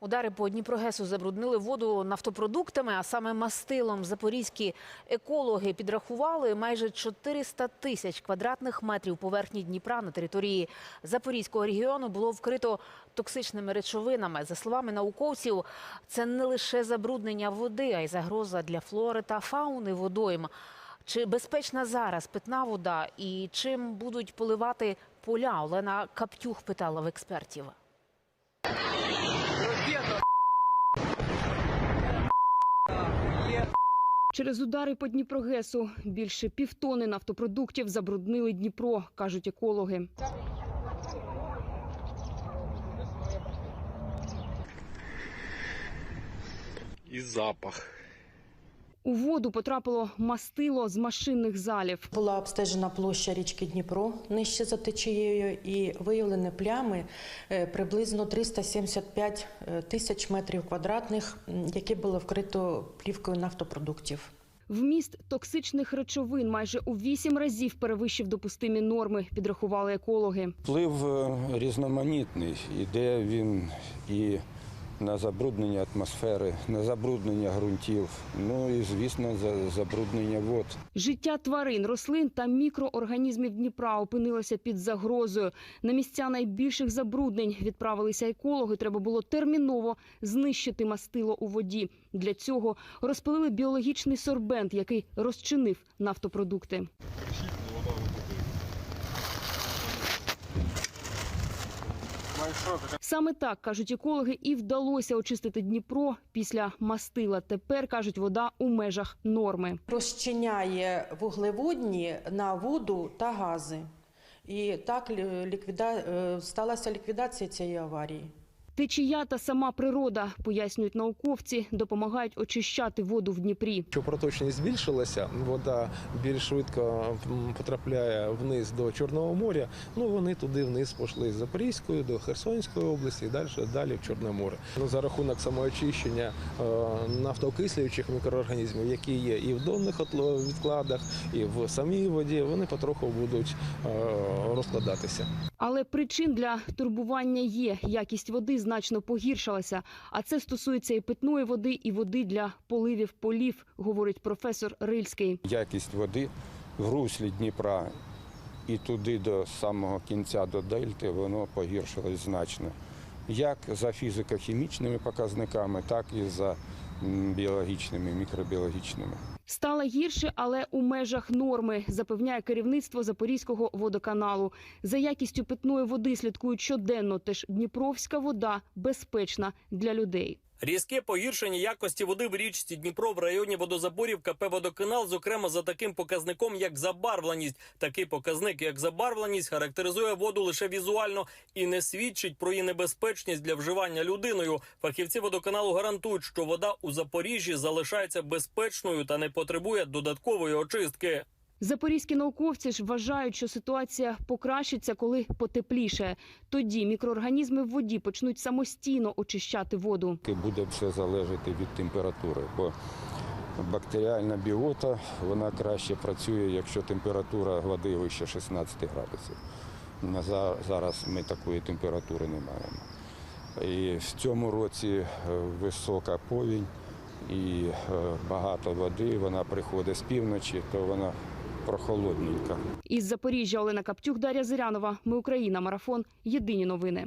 Удари по Дніпрогесу забруднили воду нафтопродуктами, а саме мастилом. Запорізькі екологи підрахували майже 400 тисяч квадратних метрів поверхні Дніпра на території Запорізького регіону було вкрито токсичними речовинами. За словами науковців, це не лише забруднення води, а й загроза для флори та фауни водойм. Чи безпечна зараз питна вода і чим будуть поливати поля? Олена Каптюх питала в експертів. Через удари по Дніпрогесу більше півтони нафтопродуктів забруднили Дніпро, кажуть екологи. і запах. У воду потрапило мастило з машинних залів. Була обстежена площа річки Дніпро нижче за течією і виявлені плями е, приблизно 375 тисяч метрів квадратних, які було вкрито плівкою нафтопродуктів. Вміст токсичних речовин майже у вісім разів перевищив допустимі норми, підрахували екологи. Вплив е, різноманітний. Іде він і на забруднення атмосфери, на забруднення ґрунтів, ну і, звісно, за забруднення вод. Життя тварин, рослин та мікроорганізмів Дніпра опинилося під загрозою. На місця найбільших забруднень відправилися екологи. Треба було терміново знищити мастило у воді. Для цього розпилили біологічний сорбент, який розчинив нафтопродукти. Саме так кажуть екологи, і вдалося очистити Дніпро після мастила. Тепер кажуть, вода у межах норми. Розчиняє вуглеводні на воду та гази. І так лі- ліквіда... е, сталася ліквідація цієї аварії. Течія та сама природа, пояснюють науковці, допомагають очищати воду в Дніпрі. Що проточність збільшилася, вода більш швидко потрапляє вниз до Чорного моря. Ну вони туди вниз пішли з Запорізької до Херсонської області і далі, далі в Чорне море. Ну, за рахунок самоочищення е, нафтоокислюючих мікроорганізмів, які є і в донних відкладах, і в самій воді, вони потроху будуть е, розкладатися. Але причин для турбування є. Якість води значно погіршилася. А це стосується і питної води, і води для поливів полів, говорить професор Рильський. Якість води в руслі Дніпра і туди до самого кінця до дельти воно погіршилось значно. Як за фізико-хімічними показниками, так і за біологічними, мікробіологічними. Стало гірше, але у межах норми, запевняє керівництво Запорізького водоканалу. За якістю питної води слідкують щоденно. Теж Дніпровська вода безпечна для людей. Різке погіршення якості води в річці Дніпро в районі водозаборів КП «Водоканал», зокрема за таким показником, як забарвленість. Такий показник, як забарвленість, характеризує воду лише візуально і не свідчить про її небезпечність для вживання людиною. Фахівці водоканалу гарантують, що вода у Запоріжжі залишається безпечною та не потребує додаткової очистки. Запорізькі науковці ж вважають, що ситуація покращиться, коли потепліше. Тоді мікроорганізми в воді почнуть самостійно очищати воду. Буде все залежати від температури, бо бактеріальна біота вона краще працює, якщо температура води вище 16 градусів. Зараз ми такої температури не маємо. І в цьому році е, висока повінь і е, багато води. Вона приходить з півночі, то вона прохолодненька. Із Запоріжжя Олена Каптюх, Дар'я Зирянова. Ми Україна. Марафон. Єдині новини.